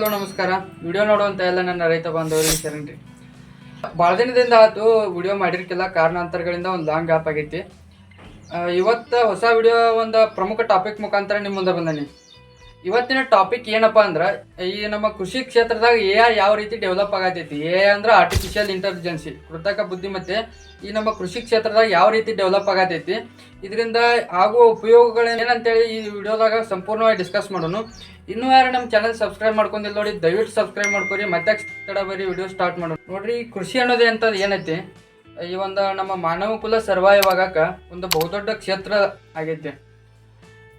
Hello, ನಮಸ್ಕಾರ. Video ನೋಡುವಂತ ಎಲ್ಲ ನನ್ನ ರೈತ ಬಾಂಧವರಿಗೆ ರೀ. ಭಾಳ ದಿನದಿಂದ ಆತು ವಿಡಿಯೋ ಮಾಡಿರ್ಕಿಲ್ಲ. ಕಾರಣಾಂತರಗಳಿಂದ ಒಂದು ಲಾಂಗ್ ಗ್ಯಾಪ್ ಆಗೈತಿ. ಇವತ್ತು ಹೊಸ ವಿಡಿಯೋ ಒಂದು ಪ್ರಮುಖ ಟಾಪಿಕ್ ಮುಖಾಂತರ ನಿಮ್ಮ ಮುಂದೆ ಬಂದನಿ. ಇವತ್ತಿನ ಟಾಪಿಕ್ ಏನಪ್ಪ ಅಂದ್ರೆ, ಈ ನಮ್ಮ ಕೃಷಿ ಕ್ಷೇತ್ರದಾಗ ಎ ಐ ಯಾವ ರೀತಿ ಡೆವಲಪ್ ಆಗತೈತಿ? ಎ ಐ ಅಂದ್ರೆ ಆರ್ಟಿಫಿಷಿಯಲ್ ಇಂಟೆಲಿಜೆನ್ಸಿ ಕೃತಕ ಬುದ್ಧಿಮತ್ತೆ. ಈ ನಮ್ಮ ಕೃಷಿ ಕ್ಷೇತ್ರದಾಗ ಯಾವ ರೀತಿ ಡೆವಲಪ್ ಆಗತೈತಿ? ಇದರಿಂದ ಆಗುವ ಉಪಯೋಗಗಳು ಏನಂತೇಳಿ ಈ ವಿಡಿಯೋದಾಗ ಸಂಪೂರ್ಣವಾಗಿ ಡಿಸ್ಕಸ್ ಮಾಡೋಣ. ಇನ್ನೂ ಯಾರು ನಮ್ಮ ಚಾನಲ್ ಸಬ್ಸ್ಕ್ರೈಬ್ ಮಾಡ್ಕೊಂಡಿಲ್ಲ ನೋಡಿ, ದಯವಿಟ್ಟು ಸಬ್ಸ್ಕ್ರೈಬ್ ಮಾಡ್ಕೊರಿ. ಮತ್ತೆ ತಡ ಬರೀ ವಿಡಿಯೋ ಸ್ಟಾರ್ಟ್ ಮಾಡೋಣ. ನೋಡ್ರಿ ಕೃಷಿ ಅನ್ನೋದೇ ಅಂತದ್ ಏನೈತಿ? ಈ ಒಂದು ನಮ್ಮ ಮಾನವ ಕುಲ ಸರ್ವೈವ್ ಆಗಾಕ ಒಂದು ಬಹುದೊಡ್ಡ ಕ್ಷೇತ್ರ ಆಗೈತಿ.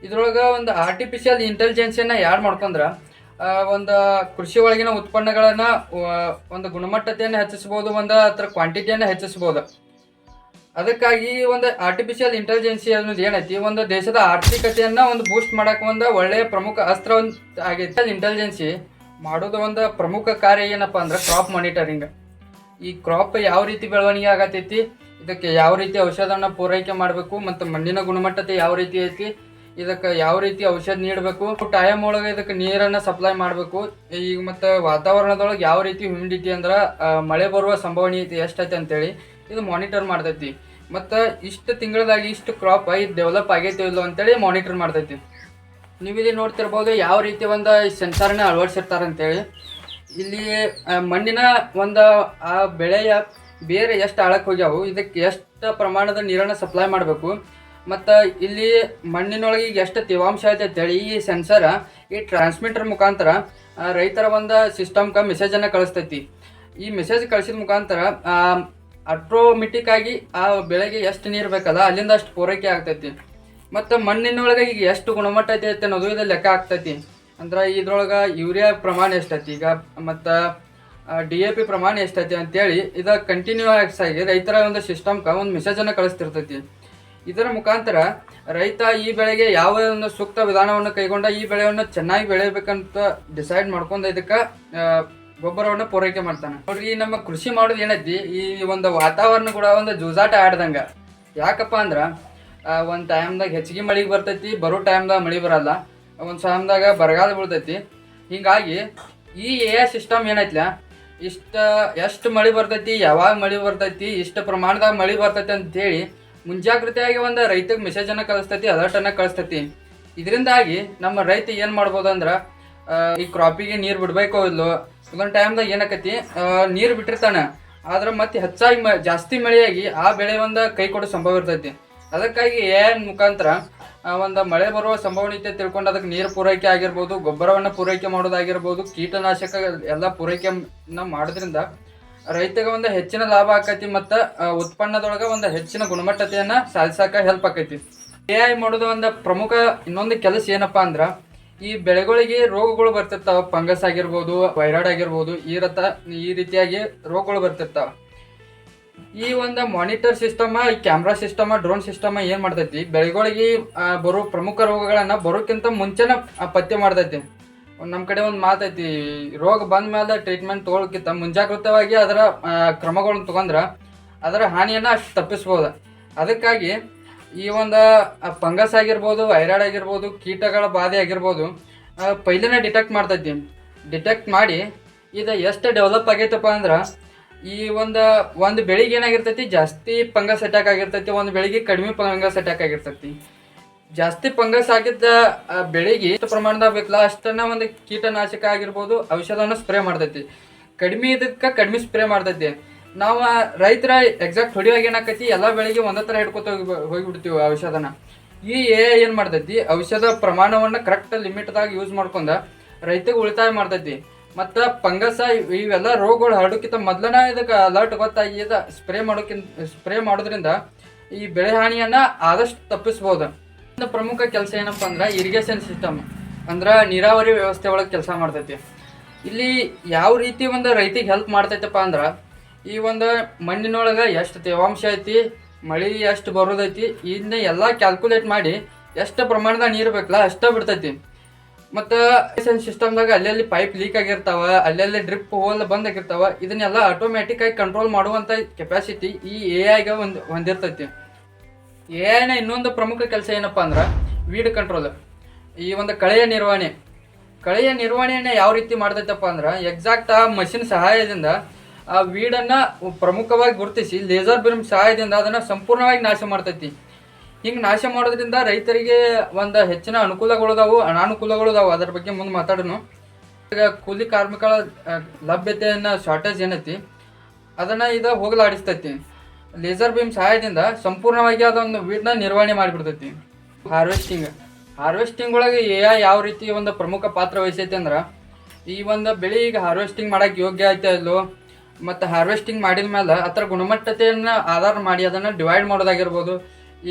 ಇದ್ರೊಳಗ ಒಂದು ಆರ್ಟಿಫಿಷಿಯಲ್ ಇಂಟೆಲಿಜೆನ್ಸಿಯನ್ನು ಯಾರು ಮಾಡ್ಕೊಂಡ್ರ? ಒಂದು ಕೃಷಿ ಒಳಗಿನ ಉತ್ಪನ್ನಗಳನ್ನ ಒಂದು ಗುಣಮಟ್ಟತೆಯನ್ನು ಹೆಚ್ಚಿಸ್ಬೋದು, ಒಂದು ಅದರ ಕ್ವಾಂಟಿಟಿಯನ್ನು ಹೆಚ್ಚಿಸ್ಬೋದು. ಅದಕ್ಕಾಗಿ ಒಂದು ಆರ್ಟಿಫಿಷಿಯಲ್ ಇಂಟೆಲಿಜೆನ್ಸಿ ಅನ್ನೋದು ಏನೈತಿ? ಒಂದು ದೇಶದ ಆರ್ಥಿಕತೆಯನ್ನು ಒಂದು ಬೂಸ್ಟ್ ಮಾಡೋಕೆ ಒಂದು ಒಳ್ಳೆಯ ಪ್ರಮುಖ ಅಸ್ತ್ರ ಒಂದು ಆಗೈತಿ. ಇಂಟೆಲಿಜೆನ್ಸಿ ಮಾಡೋದು ಒಂದು ಪ್ರಮುಖ ಕಾರ್ಯ ಏನಪ್ಪಾ ಅಂದ್ರೆ ಕ್ರಾಪ್ ಮಾನಿಟರಿಂಗ್ ಈ ಕ್ರಾಪ್ ಯಾವ ರೀತಿ ಬೆಳವಣಿಗೆ ಆಗತೈತಿ? ಇದಕ್ಕೆ ಯಾವ ರೀತಿ ಔಷಧನ ಪೂರೈಕೆ ಮಾಡಬೇಕು? ಮತ್ತು ಮಣ್ಣಿನ ಗುಣಮಟ್ಟತೆ ಯಾವ ರೀತಿ ಐತಿ? ಇದಕ್ಕೆ ಯಾವ ರೀತಿ ಔಷಧ ನೀಡಬೇಕು? ಟೈಮ್ ಒಳಗೆ ಇದಕ್ಕೆ ನೀರನ್ನ ಸಪ್ಲೈ ಮಾಡಬೇಕು. ಈಗ ಮತ್ತೆ ವಾತಾವರಣದೊಳಗೆ ಯಾವ ರೀತಿ ಹ್ಯೂಮಿಡಿಟಿ ಅಂದ್ರೆ ಮಳೆ ಬರುವ ಸಂಭವನೀಯತೆ ಎಷ್ಟೈತೆ ಅಂತೇಳಿ ಇದು ಮಾನಿಟರ್ ಮಾಡ್ತೈತಿ. ಮತ್ತು ಇಷ್ಟು ತಿಂಗಳದಾಗ ಇಷ್ಟು ಕ್ರಾಪ್ ಇದು ಡೆವಲಪ್ ಆಗೈತೆ ಇಲ್ಲೋ ಅಂತೇಳಿ ಮಾನಿಟರ್ ಮಾಡ್ತೈತಿ. ನೀವು ಇಲ್ಲಿ ನೋಡ್ತಿರ್ಬೋದು ಯಾವ ರೀತಿ ಒಂದು ಸೆನ್ಸಾರನ್ನ ಅಳವಡಿಸಿರ್ತಾರೆ ಅಂತೇಳಿ. ಇಲ್ಲಿ ಮಣ್ಣಿನ ಒಂದು, ಆ, ಬೆಳೆಯ ಬೇರೆ ಎಷ್ಟು ಆಳಕ್ಕೆ ಹೋಗ್ಯಾವು ಇದಕ್ಕೆ ಎಷ್ಟು ಪ್ರಮಾಣದ ನೀರನ್ನು ಸಪ್ಲೈ ಮಾಡಬೇಕು ಮತ್ತು ಇಲ್ಲಿ ಮಣ್ಣಿನೊಳಗೆ ಈಗ ಎಷ್ಟು ತೇವಾಂಶ ಐತೆ ಈ ಸೆನ್ಸರ್ ಈ ಟ್ರಾನ್ಸ್ಮಿಟರ್ ಮುಖಾಂತರ ರೈತರ ಒಂದು ಸಿಸ್ಟಮ್ಗೆ ಮೆಸೇಜನ್ನು ಕಳಿಸ್ತೈತಿ. ಈ ಮೆಸೇಜ್ ಕಳಿಸಿದ ಮುಖಾಂತರ ಆಟೋಮೆಟಿಕ್ ಆಗಿ ಆ ಬೆಳೆಗೆ ಎಷ್ಟು ನೀರು ಬೇಕಲ್ಲ, ಅಲ್ಲಿಂದ ಅಷ್ಟು ಪೂರೈಕೆ ಆಗ್ತೈತಿ. ಮತ್ತು ಮಣ್ಣಿನೊಳಗೆ ಈಗ ಎಷ್ಟು ಗುಣಮಟ್ಟ ಐತೆ ಅನ್ನೋದು ಇದು ಲೆಕ್ಕ ಆಗ್ತೈತಿ. ಅಂದ್ರೆ ಇದ್ರೊಳಗೆ ಯೂರಿಯಾ ಪ್ರಮಾಣ ಎಷ್ಟೈತಿ, ಈಗ ಮತ್ತು ಡಿ ಎ ಪಿ ಪ್ರಮಾಣ ಎಷ್ಟೈತಿ ಅಂತೇಳಿ ಇದು ಕಂಟಿನ್ಯೂ ಆಗಿ ರೈತರ ಒಂದು ಸಿಸ್ಟಮ್ಗೆ ಒಂದು ಮೆಸೇಜನ್ನು ಕಳಿಸ್ತಿರ್ತೈತಿ. ಇದರ ಮುಖಾಂತರ ರೈತ ಈ ಬೆಳೆಗೆ ಯಾವ ಒಂದು ಸೂಕ್ತ ವಿಧಾನವನ್ನು ಕೈಗೊಂಡ ಈ ಬೆಳೆಯನ್ನು ಚೆನ್ನಾಗಿ ಬೆಳೆಯಬೇಕಂತ ಡಿಸೈಡ್ ಮಾಡ್ಕೊಂಡು ಇದಕ್ಕೆ ಗೊಬ್ಬರವನ್ನು ಪೂರೈಕೆ ಮಾಡ್ತಾನೆ. ನೋಡ್ರಿ, ಈ ನಮ್ಮ ಕೃಷಿ ಮಾಡೋದು ಏನೈತಿ, ಈ ಒಂದು ವಾತಾವರಣ ಕೂಡ ಒಂದು ಜೂಜಾಟ ಆಡ್ದಂಗ. ಯಾಕಪ್ಪ ಅಂದ್ರೆ ಒಂದು ಟೈಮ್ದಾಗ ಹೆಚ್ಚಿಗೆ ಮಳಿಗೆ ಬರ್ತೈತಿ, ಬರೋ ಟೈಮ್ದಾಗ ಮಳೆ ಬರಲ್ಲ, ಒಂದು ಟೈಮ್ದಾಗ ಬರಗಾಲ ಬೀಳ್ತೈತಿ. ಹಿಂಗಾಗಿ ಈ ಎ ಸಿಸ್ಟಮ್ ಏನೈತ್ಲ, ಇಷ್ಟ, ಎಷ್ಟು ಮಳೆ ಬರ್ತೈತಿ, ಯಾವಾಗ ಮಳೆ ಬರ್ತೈತಿ, ಇಷ್ಟ ಪ್ರಮಾಣದಾಗ ಮಳೆ ಬರ್ತೈತಿ ಅಂತೇಳಿ ಮುಂಜಾಗ್ರತೆಯಾಗಿ ಒಂದು ರೈತಗೆ ಮೆಸೇಜ್ ಅನ್ನ ಕಳಿಸ್ತೈತಿ ಅಲರ್ಟ್ ಅನ್ನ ಕಳಿಸ್ತೈತಿ. ಇದರಿಂದಾಗಿ ನಮ್ಮ ರೈತ ಏನ್ ಮಾಡ್ಬೋದು ಅಂದ್ರ ಈ ಕ್ರಾಪಿಗೆ ನೀರ್ ಬಿಡ್ಬೇಕೋ ಇಲ್ಲೋ ಒಂದೊಂದು ಟೈಮ್ದಾಗ ಏನಾಕತಿ ನೀರು ಬಿಟ್ಟಿರ್ತಾನೆ. ಆದ್ರೆ ಮತ್ತೆ ಹೆಚ್ಚಾಗಿ ಜಾಸ್ತಿ ಮಳೆಯಾಗಿ ಆ ಬೆಳೆ ಒಂದು ಕೈ ಕೊಡೋ ಸಂಭವ ಇರ್ತೈತಿ. ಅದಕ್ಕಾಗಿ ಏನ್ ಮುಖಾಂತರ ಒಂದು ಮಳೆ ಬರುವ ಸಂಭವನೀಯತೆ ತಿಳ್ಕೊಂಡು ಅದಕ್ಕೆ ನೀರು ಪೂರೈಕೆ ಆಗಿರ್ಬೋದು, ಗೊಬ್ಬರವನ್ನು ಪೂರೈಕೆ ಮಾಡೋದಾಗಿರ್ಬೋದು, ಕೀಟನಾಶಕ ಎಲ್ಲ ಪೂರೈಕೆನ ಮಾಡೋದ್ರಿಂದ ರೈತಗೆ ಒಂದು ಹೆಚ್ಚಿನ ಲಾಭ ಆಕೈತಿ ಮತ್ತು ಉತ್ಪನ್ನದೊಳಗೆ ಒಂದು ಹೆಚ್ಚಿನ ಗುಣಮಟ್ಟತೆಯನ್ನ ಸಾಧಿಸಕ ಹೆಲ್ಪ್ ಆಕೈತಿ. ಎ ಐ ಮಾಡೋದು ಒಂದು ಪ್ರಮುಖ ಇನ್ನೊಂದು ಕೆಲಸ ಏನಪ್ಪಾ ಅಂದ್ರ, ಈ ಬೆಳೆಗಳಿಗೆ ರೋಗಗಳು ಬರ್ತಿರ್ತಾವ ಫಂಗಸ್ ಆಗಿರ್ಬೋದು ವೈರಾಡ್ ಆಗಿರ್ಬೋದು, ಈ ರಥ, ಈ ರೀತಿಯಾಗಿ ರೋಗಗಳು ಬರ್ತಿರ್ತಾವ. ಈ ಒಂದು ಮಾನಿಟರ್ ಸಿಸ್ಟಮ್ ಈ ಕ್ಯಾಮ್ರಾ ಸಿಸ್ಟಮ್ ಡ್ರೋನ್ ಸಿಸ್ಟಮ್ ಏನ್ ಮಾಡ್ತೈತಿ, ಬೆಳೆಗಳಿಗೆ ಬರೋ ಪ್ರಮುಖ ರೋಗಗಳನ್ನ ಬರೋಕ್ಕಿಂತ ಮುಂಚೆನ ಪತ್ತೆ ಮಾಡ್ತೈತಿ. ನಮ್ಮ ಕಡೆ ಒಂದು ಮಾತೈತಿ ರೋಗ ಬಂದ ಮೇಲೆ ಟ್ರೀಟ್ಮೆಂಟ್ ತಗೊಳಕ್ಕಿಂತ ಮುಂಜಾಗ್ರತವಾಗಿ ಅದರ ಕ್ರಮಗಳನ್ನು ತಗೊಂಡ್ರ ಅದರ ಹಾನಿಯನ್ನ ಅಷ್ಟು ತಪ್ಪಿಸ್ಬೋದು. ಅದಕ್ಕಾಗಿ ಈ ಒಂದು ಫಂಗಸ್ ಆಗಿರ್ಬೋದು ವೈರಾಯ್ಡ್ ಆಗಿರ್ಬೋದು, ಕೀಟಗಳ ಬಾಧೆ ಆಗಿರ್ಬೋದು ಪೈಲೇನೆ ಡಿಟೆಕ್ಟ್ ಮಾಡ್ತೈತಿ. ಡಿಟೆಕ್ಟ್ ಮಾಡಿ ಇದು ಎಷ್ಟು ಡೆವಲಪ್ ಆಗೈತಪ್ಪ ಅಂದ್ರೆ, ಈ ಒಂದು ಒಂದು ಬೆಳಿಗ್ಗೆ ಏನಾಗಿರ್ತೈತಿ, ಜಾಸ್ತಿ ಫಂಗಸ್ ಅಟ್ಯಾಕ್ ಆಗಿರ್ತೈತಿ, ಒಂದು ಬೆಳಿಗ್ಗೆ ಕಡಿಮೆ ಫಂಗಸ್ ಅಟ್ಯಾಕ್ ಆಗಿರ್ತೈತಿ. ಜಾಸ್ತಿ ಫಂಗಸ್ ಆಗಿದ್ದ ಬೆಳೆಗೆ ಎಷ್ಟು ಪ್ರಮಾಣದಾಗ ಬೇಕಲ್ಲ ಅಷ್ಟನ್ನ ಒಂದು ಕೀಟನಾಶಕ ಆಗಿರ್ಬೋದು ಔಷಧನ ಸ್ಪ್ರೇ ಮಾಡ್ತೈತಿ. ಕಡಿಮೆ ಇದಕ್ಕೆ ಕಡಿಮೆ ಸ್ಪ್ರೇ ಮಾಡ್ತೈತಿ. ನಾವು ರೈತರ ಎಕ್ಸಾಕ್ಟ್ ಹೊಡಿಯೋಗಿ ಏನಾಕೈತಿ, ಎಲ್ಲ ಬೆಳೆಗೆ ಒಂದೇ ಥರ ಹಿಡ್ಕೊತ ಹೋಗಿ ಹೋಗಿಬಿಡ್ತೀವಿ ಔಷಧನ. ಈ ಎ ಏನು ಮಾಡ್ತೈತಿ, ಔಷಧ ಪ್ರಮಾಣವನ್ನು ಕರೆಕ್ಟ್ ಲಿಮಿಟ್ದಾಗ ಯೂಸ್ ಮಾಡ್ಕೊಂಡ ರೈತಗೆ ಉಳಿತಾಯ ಮಾಡ್ತೈತಿ. ಮತ್ತು ಪಂಗಸ ಇವೆಲ್ಲ ರೋಗಗಳು ಹರಡೋಕ್ಕಿಂತ ಮೊದಲನೇ ಇದಕ್ಕೆ ಅಲರ್ಟ್ ಗೊತ್ತಾಗಿ ಸ್ಪ್ರೇ ಮಾಡೋಕ್ಕಿಂತ ಸ್ಪ್ರೇ ಮಾಡೋದ್ರಿಂದ ಈ ಬೆಳೆ ಹಾನಿಯನ್ನು ಆದಷ್ಟು ತಪ್ಪಿಸ್ಬೋದು. ಒಂದು ಪ್ರಮುಖ ಕೆಲಸ ಏನಪ್ಪಾ ಅಂದ್ರೆ ಇರಿಗೇಷನ್ ಸಿಸ್ಟಮ್ ಅಂದ್ರೆ ನೀರಾವರಿ ವ್ಯವಸ್ಥೆ ಒಳಗೆ ಕೆಲಸ ಮಾಡ್ತೈತಿ. ಇಲ್ಲಿ ಯಾವ ರೀತಿ ಒಂದು ರೈತಿಗೆ ಹೆಲ್ಪ್ ಮಾಡ್ತೈತಪ್ಪ ಅಂದ್ರೆ, ಈ ಒಂದು ಮಣ್ಣಿನೊಳಗೆ ಎಷ್ಟು ತೇವಾಂಶ ಐತಿ, ಮಳಿ ಎಷ್ಟು ಬರೋದೈತಿ ಇದನ್ನ ಎಲ್ಲ ಕ್ಯಾಲ್ಕುಲೇಟ್ ಮಾಡಿ ಎಷ್ಟು ಪ್ರಮಾಣದ ನೀರು ಬೇಕಲ್ಲ ಅಷ್ಟೇ ಬಿಡ್ತೈತಿ. ಮತ್ತು ಸಿಸ್ಟಮ್ದಾಗ ಅಲ್ಲಲ್ಲಿ ಪೈಪ್ ಲೀಕ್ ಆಗಿರ್ತಾವ, ಅಲ್ಲಲ್ಲಿ ಡ್ರಿಪ್ ಹೋಲ್ ಬಂದ್ ಆಗಿರ್ತಾವ, ಇದನ್ನೆಲ್ಲ ಆಟೋಮ್ಯಾಟಿಕ್ ಆಗಿ ಕಂಟ್ರೋಲ್ ಮಾಡುವಂತ ಕೆಪಾಸಿಟಿ ಈ ಎ ಐಗೆ ಒಂದು ಹೊಂದಿರ್ತೈತಿ ಐನ ಇನ್ನೊಂದು ಪ್ರಮುಖ ಕೆಲಸ ಏನಪ್ಪ ಅಂದ್ರೆ ವೀಡ್ ಕಂಟ್ರೋಲ್ ಈ ಒಂದು ಕಳೆಯ ನಿರ್ವಹಣೆ. ಕಳೆಯ ನಿರ್ವಹಣೆಯನ್ನು ಯಾವ ರೀತಿ ಮಾಡ್ತೈತಪ್ಪ ಅಂದ್ರೆ ಎಕ್ಸಾಕ್ಟ್ ಆ ಮಷಿನ್ ಸಹಾಯದಿಂದ ಆ ವೀಡನ್ನ ಪ್ರಮುಖವಾಗಿ ಗುರುತಿಸಿ ಲೇಸರ್ ಬಿರ್ಮ್ ಸಹಾಯದಿಂದ ಅದನ್ನ ಸಂಪೂರ್ಣವಾಗಿ ನಾಶ ಮಾಡ್ತೈತಿ. ಹಿಂಗೆ ನಾಶ ಮಾಡೋದ್ರಿಂದ ರೈತರಿಗೆ ಒಂದು ಹೆಚ್ಚಿನ ಅನುಕೂಲಗಳದಾವು, ಅನಾನುಕೂಲಗಳದಾವು. ಅದರ ಬಗ್ಗೆ ಮುಂದೆ ಮಾತಾಡೋಣ. ಈಗ ಕೂಲಿ ಕಾರ್ಮಿಕರ ಲಭ್ಯತೆಯನ್ನ ಶಾರ್ಟೇಜ್ ಏನೈತಿ, ಅದನ್ನ ಇದು ಹೋಗಲಾಡಿಸ್ತೈತಿ. ಲೇಸರ್ ಬೀಮ್ ಸಹಾಯದಿಂದ ಸಂಪೂರ್ಣವಾಗಿ ಅದೊಂದು ವೀಡ್ನ ನಿರ್ವಹಣೆ ಮಾಡಿಬಿಡ್ತೈತಿ ಹಾರ್ವೆಸ್ಟಿಂಗ್ ಹಾರ್ವೆಸ್ಟಿಂಗ್ ಒಳಗೆ ಎ ಐ ಯಾವ ರೀತಿ ಒಂದು ಪ್ರಮುಖ ಪಾತ್ರ ವಹಿಸೈತಿ ಅಂದ್ರೆ, ಈ ಒಂದು ಬೆಳೆ ಈಗ ಹಾರ್ವೆಸ್ಟಿಂಗ್ ಮಾಡಕ್ಕೆ ಯೋಗ್ಯ ಆಯ್ತಾ ಇಲ್ಲೋ ಮತ್ತು ಹಾರ್ವೆಸ್ಟಿಂಗ್ ಮಾಡಿದ ಮೇಲೆ ಅದರ ಗುಣಮಟ್ಟತೆಯನ್ನು ಆಧಾರ ಮಾಡಿ ಅದನ್ನು ಡಿವೈಡ್ ಮಾಡೋದಾಗಿರ್ಬೋದು.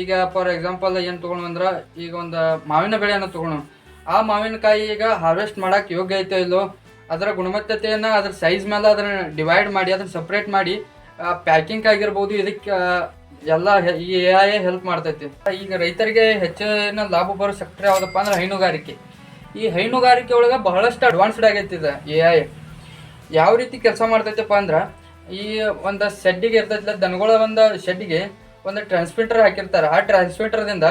ಈಗ ಫಾರ್ ಎಕ್ಸಾಂಪಲ್ ಏನು ತೊಗೊಳು ಅಂದ್ರೆ, ಈಗ ಒಂದು ಮಾವಿನ ಬೆಳೆಯನ್ನು ತೊಗೊಳು ಆ ಮಾವಿನಕಾಯಿ ಈಗ ಹಾರ್ವೆಸ್ಟ್ ಮಾಡಕ್ಕೆ ಯೋಗ್ಯ ಆಯ್ತಾ ಇಲ್ಲೋ ಅದರ ಗುಣಮಟ್ಟತೆಯನ್ನು, ಅದರ ಸೈಜ್ ಮೇಲೆ ಅದನ್ನು ಡಿವೈಡ್ ಮಾಡಿ, ಅದನ್ನು ಸಪ್ರೇಟ್ ಮಾಡಿ ಪ್ಯಾಕಿಂಗ್ ಆಗಿರ್ಬೋದು, ಇದಕ್ಕೆ ಎಲ್ಲ ಈ ಎ ಐ ಹೆಲ್ಪ್ ಮಾಡ್ತೈತಿ. ಈಗ ರೈತರಿಗೆ ಹೆಚ್ಚಿನ ಲಾಭ ಬರೋ ಸೆಕ್ಟರ್ ಯಾವುದಪ್ಪ ಅಂದ್ರೆ ಹೈನುಗಾರಿಕೆ. ಈ ಹೈನುಗಾರಿಕೆ ಒಳಗೆ ಬಹಳಷ್ಟು ಅಡ್ವಾನ್ಸ್ಡ್ ಆಗೈತಿ ಇದು ಎ ಐ ಯಾವ ರೀತಿ ಕೆಲಸ ಮಾಡ್ತೈತಪ್ಪ ಅಂದ್ರೆ, ಈ ಒಂದು ಶೆಡ್ಡಿಗೆ ಇರ್ತೈತಿಲ್ಲ ದನಗಳ ಒಂದು ಶೆಡ್ಡಿಗೆ ಒಂದು ಟ್ರಾನ್ಸ್ಮಿಟರ್ ಹಾಕಿರ್ತಾರೆ. ಆ ಟ್ರಾನ್ಸ್ಮಿಟರ್ದಿಂದ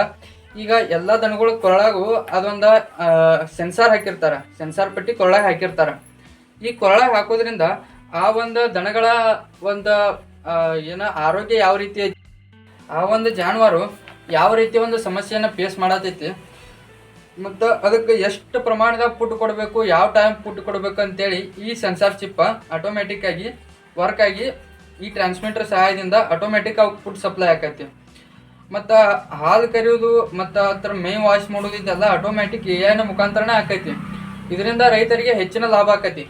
ಈಗ ಎಲ್ಲ ದನಗಳ ಕೊರಳಾಗು ಅದೊಂದು ಸೆನ್ಸಾರ್ ಹಾಕಿರ್ತಾರೆ. ಸೆನ್ಸಾರ್ ಪಟ್ಟಿ ಕೊರಳಾಗ ಹಾಕಿರ್ತಾರೆ. ಈ ಕೊರಳಾಗ ಹಾಕೋದ್ರಿಂದ ಆ ಒಂದು ದನಗಳ ಒಂದು ಏನ ಆರೋಗ್ಯ ಯಾವ ರೀತಿ ಆ ಒಂದು ಜಾನುವಾರು ಯಾವ ರೀತಿ ಒಂದು ಸಮಸ್ಯೆಯನ್ನು ಫೇಸ್ ಮಾಡತೈತಿ? ಮತ್ತು ಅದಕ್ಕೆ ಎಷ್ಟು ಪ್ರಮಾಣದ ಫುಡ್ ಕೊಡಬೇಕು, ಯಾವ ಟೈಮ್ ಫುಡ್ ಕೊಡಬೇಕು ಅಂತೇಳಿ ಈ ಸೆನ್ಸಾರ್ ಚಿಪ್ಪ ಆಟೋಮೆಟಿಕ್ ಆಗಿ ವರ್ಕ್ ಆಗಿ ಈ ಟ್ರಾನ್ಸ್ಮಿಟರ್ ಸಹಾಯದಿಂದ ಆಟೋಮೆಟಿಕ್ ಅವು ಫುಡ್ ಸಪ್ಲೈ ಆಕೈತಿ. ಮತ್ತು ಹಾಲು ಕರೆಯೋದು ಮತ್ತು ಅದರ ಮೇ ವಾಶ್ ಮಾಡೋದು ಇದೆಲ್ಲ ಆಟೋಮೆಟಿಕ್ ಎ ಮುಖಾಂತರನೇ ಆಕೈತಿ. ಇದರಿಂದ ರೈತರಿಗೆ ಹೆಚ್ಚಿನ ಲಾಭ ಆಕೈತಿ.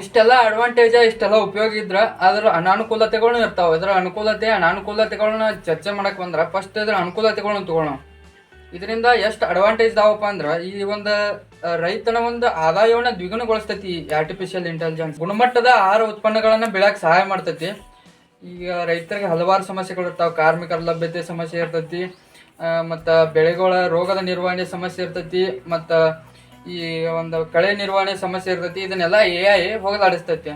ಇಷ್ಟೆಲ್ಲ ಅಡ್ವಾಂಟೇಜ ಇಷ್ಟೆಲ್ಲ ಉಪಯೋಗ ಇದ್ರ ಅದ್ರ ಅನಾನುಕೂಲತೆಗಳು ಇರ್ತಾವ. ಇದರ ಅನುಕೂಲತೆ, ಅನಾನುಕೂಲತೆಗಳನ್ನ ಚರ್ಚೆ ಮಾಡಕ್ ಬಂದ್ರ ಫಸ್ಟ್ ಇದ್ರ ಅನುಕೂಲತೆಗಳನ್ನ ತಗೊಳ್ಳೋಣ ಇದರಿಂದ ಎಷ್ಟು ಅಡ್ವಾಂಟೇಜ್ ಇದಾವಪ್ಪ ಅಂದ್ರ ಈ ಒಂದು ರೈತನ ಒಂದು ಆದಾಯವನ್ನ ದ್ವಿಗುಣಗೊಳಿಸ್ತೈತಿ ಆರ್ಟಿಫಿಷಿಯಲ್ ಇಂಟೆಲಿಜೆನ್ಸ್ ಗುಣಮಟ್ಟದ ಆಹಾರ ಉತ್ಪನ್ನಗಳನ್ನ ಬೆಳೆಯಕ್ ಸಹಾಯ ಮಾಡ್ತೈತಿ. ಈಗ ರೈತರಿಗೆ ಹಲವಾರು ಸಮಸ್ಯೆಗಳು ಇರ್ತಾವ. ಕಾರ್ಮಿಕರ ಲಭ್ಯತೆ ಸಮಸ್ಯೆ ಇರ್ತೈತಿ. ಮತ್ತ ಬೆಳೆಗಳ ರೋಗದ ನಿರ್ವಹಣೆ ಸಮಸ್ಯೆ ಇರ್ತೈತಿ. ಮತ್ತ ಈ ಒಂದು ಕಳೆ ನಿರ್ವಹಣೆ ಸಮಸ್ಯೆ ಇರ್ತೈತಿ, ಇದನ್ನೆಲ್ಲ ಎ ಐ ಹೋಗಲಾಡಿಸ್ತೈತಿ.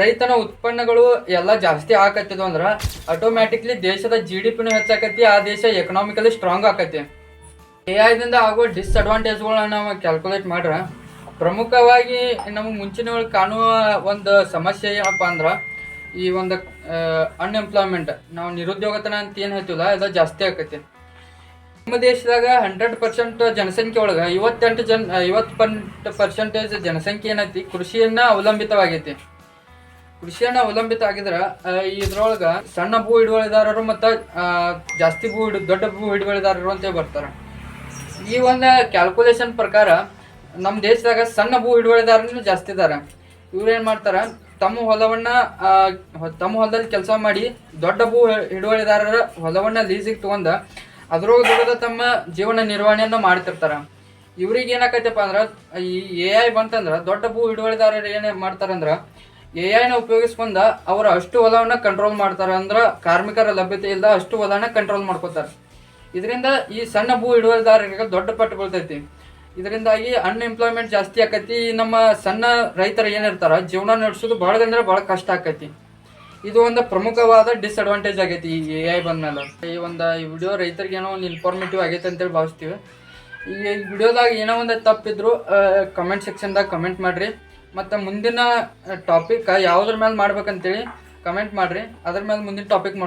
ರೈತನ ಉತ್ಪನ್ನಗಳು ಎಲ್ಲ ಜಾಸ್ತಿ ಆಕತ್ತಿದ್ವು ಅಂದ್ರೆ ಆಟೋಮ್ಯಾಟಿಕ್ಲಿ ದೇಶದ ಜಿ ಡಿ ಪಿನೂ ಹೆಚ್ಚಾಕತಿ, ಆ ದೇಶ ಎಕನಾಮಿಕಲಿ ಸ್ಟ್ರಾಂಗ್ ಆಕತಿ. ಎ ಐದಿಂದ ಆಗೋ ಡಿಸ್ಅಡ್ವಾಂಟೇಜ್ಗಳನ್ನ ನಾವು ಕ್ಯಾಲ್ಕುಲೇಟ್ ಮಾಡ್ರೆ, ಪ್ರಮುಖವಾಗಿ ನಮಗೆ ಮುಂಚಿನ ಕಾಣುವ ಒಂದು ಸಮಸ್ಯೆ ಏನಪ್ಪ ಅಂದ್ರೆ, ಈ ಒಂದು ಅನ್ಎಂಪ್ಲಾಯ್ಮೆಂಟ್ ನಾವು ನಿರುದ್ಯೋಗತನ ಅಂತ ಏನು ಹೇಳ್ತೀವಲ್ಲ ಅದು ಜಾಸ್ತಿ ಆಕತಿ. ನಮ್ಮ ದೇಶದಾಗ ಹಂಡ್ರೆಡ್ ಪರ್ಸೆಂಟ್ ಜನಸಂಖ್ಯೆ ಒಳಗ ಐವತ್ತೆಂಟು ಜನ ಐವತ್ತು ಪರ್ಸೆಂಟೇಜ್ ಜನಸಂಖ್ಯೆ ಏನೈತಿ? ಕೃಷಿಯನ್ನ ಅವಲಂಬಿತವಾಗೈತಿ. ಕೃಷಿಯನ್ನ ಅವಲಂಬಿತ ಆಗಿದ್ರ ಇದ್ರೊಳಗೆ ಸಣ್ಣ ಭೂ ಹಿಡುವಳಿದಾರರು ಮತ್ತ ಜಾಸ್ತಿ ಭೂ ಹಿಡು, ದೊಡ್ಡ ಭೂ ಹಿಡುವಳಿದಾರರು ಅಂತ ಬರ್ತಾರ. ಈ ಒಂದು ಕ್ಯಾಲ್ಕುಲೇಷನ್ ಪ್ರಕಾರ ನಮ್ಮ ದೇಶದಾಗ ಸಣ್ಣ ಭೂ ಹಿಡುವಳಿದಾರನು ಜಾಸ್ತಿ ಇದಾರ. ಇವ್ರು ಏನ್ ಮಾಡ್ತಾರ? ತಮ್ಮ ಹೊಲವನ್ನ ತಮ್ಮ ಹೊಲದಲ್ಲಿ ಕೆಲಸ ಮಾಡಿ ದೊಡ್ಡ ಭೂ ಹಿಡುವಳಿದಾರರ ಹೊಲವನ್ನ ಲೀಸಿಗೆ ತಗೊಂಡ ಅದ್ರೊಳಗೆ ದುಡಿದ ತಮ್ಮ ಜೀವನ ನಿರ್ವಹಣೆಯನ್ನು ಮಾಡ್ತಿರ್ತಾರ. ಇವ್ರಿಗೆ ಏನಾಕೈತಪ್ಪ ಅಂದ್ರೆ, ಈ ಎ ಐ ಬಂತಂದ್ರ, ದೊಡ್ಡ ಭೂ ಹಿಡುವಳಿದಾರರು ಏನ್ ಮಾಡ್ತಾರಂದ್ರ ಎ ಐನ ಉಪಯೋಗಿಸ್ಕೊಂಡ ಅವರ ಅಷ್ಟು ಹೊಲವನ್ನು ಕಂಟ್ರೋಲ್ ಮಾಡ್ತಾರೆ ಅಂದ್ರೆ ಕಾರ್ಮಿಕರ ಲಭ್ಯತೆ ಇಲ್ಲ ಅಷ್ಟು ಹೊಲನ ಕಂಟ್ರೋಲ್ ಮಾಡ್ಕೋತಾರ. ಇದರಿಂದ ಈ ಸಣ್ಣ ಭೂ ಹಿಡುವಳಿದಾರರಿಗೆ ದೊಡ್ಡ ಪಟ್ಟು ಬೀಳ್ತೈತಿ. ಇದರಿಂದಾಗಿ ಅನ್ಎಂಪ್ಲಾಯ್ಮೆಂಟ್ ಜಾಸ್ತಿ ಆಕೈತಿ. ನಮ್ಮ ಸಣ್ಣ ರೈತರು ಏನಿರ್ತಾರ, ಜೀವನ ನಡೆಸೋದು ಬಹಳ ಅಂದ್ರೆ ಬಹಳ ಕಷ್ಟ ಆಕತಿ. ಇದು ಒಂದು ಪ್ರಮುಖವಾದ ಡಿಸ್ಅಡ್ವಾಂಟೇಜ್ ಆಗೈತಿ ಈ ಎ ಐ ಬಂದ್ಮೇಲೆ. ಈ ಒಂದು ಈ ವಿಡಿಯೋ ರೈತರಿಗೆ ಏನೋ ಒಂದು ಇನ್ಫಾರ್ಮೇಟಿವ್ ಆಗೈತೆ ಅಂತೇಳಿ ಭಾವಿಸ್ತೀವಿ. ಈ ವಿಡಿಯೋದಾಗ ಏನೋ ಒಂದು ತಪ್ಪಿದ್ರು ಕಮೆಂಟ್ ಸೆಕ್ಷನ್ದಾಗ ಕಮೆಂಟ್ ಮಾಡ್ರಿ. ಮತ್ತು ಮುಂದಿನ ಟಾಪಿಕ್ ಯಾವುದ್ರ ಮೇಲೆ ಮಾಡ್ಬೇಕಂತೇಳಿ ಕಮೆಂಟ್ ಮಾಡ್ರಿ. ಅದ್ರ ಮೇಲೆ ಮುಂದಿನ ಟಾಪಿಕ್